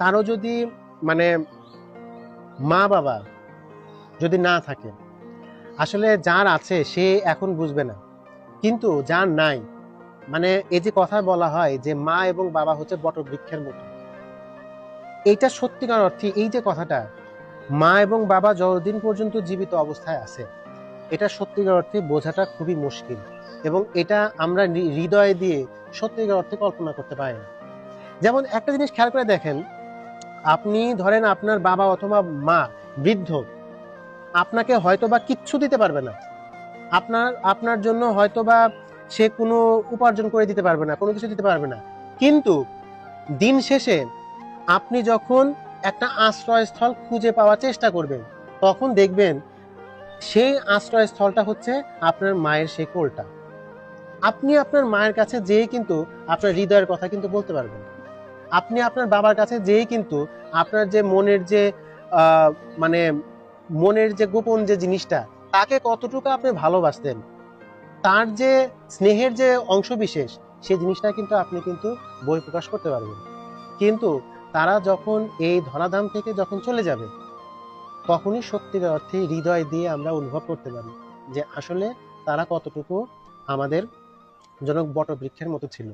তারও যদি মানে মা বাবা যদি না থাকে, আসলে যার আছে সে এখন বুঝবে না। কিন্তু যার নাই মানে এই যে কথা বলা হয় যে মা এবং বাবা হচ্ছে বটবৃক্ষের মতো। এইটা সত্যিকার অর্থে এই যে কথাটা, মা এবং বাবা যতদিন পর্যন্ত জীবিত অবস্থায় আছে, এটা সত্যিকার অর্থে বোঝাটা খুবই মুশকিল এবং এটা আমরা হৃদয় দিয়ে সত্যিকার অর্থে কল্পনা করতে পারি না। যেমন একটা জিনিস খেয়াল করে দেখেন, আপনি ধরেন আপনার বাবা অথবা মা বৃদ্ধ, আপনাকে হয়তোবা কিচ্ছু দিতে পারবে না। আপনার আপনার জন্য হয়তো বা সে কোনো উপার্জন করে দিতে পারবে না, কোনো কিছু দিতে পারবে না। কিন্তু দিন শেষে আপনি যখন একটা আশ্রয়স্থল খুঁজে পাওয়ার চেষ্টা করবেন, তখন দেখবেন সেই আশ্রয়স্থলটা হচ্ছে আপনার মায়ের সেই কোলটা। আপনি আপনার মায়ের কাছে যেয়ে কিন্তু আপনার হৃদয়ের কথা কিন্তু বলতে পারবেন আপনি আপনার বাবার কাছে যেয়ে কিন্তু আপনার যে মনের যে মানে মনের যে গোপন যে জিনিসটা, তাকে কতটুকু আপনি ভালোবাসতেন? তার যে স্নেহের যে অংশ বিশেষ সেই জিনিসটা কিন্তু আপনি কিন্তু বই প্রকাশ করতে পারবেন। কিন্তু তারা যখন এই ধরাধাম থেকে যখন চলে যাবে, তখনই সত্যিকার অর্থে হৃদয় দিয়ে আমরা অনুভব করতে পারি যে আসলে তারা কতটুকু আমাদের জনক বটবৃক্ষের মতো ছিল।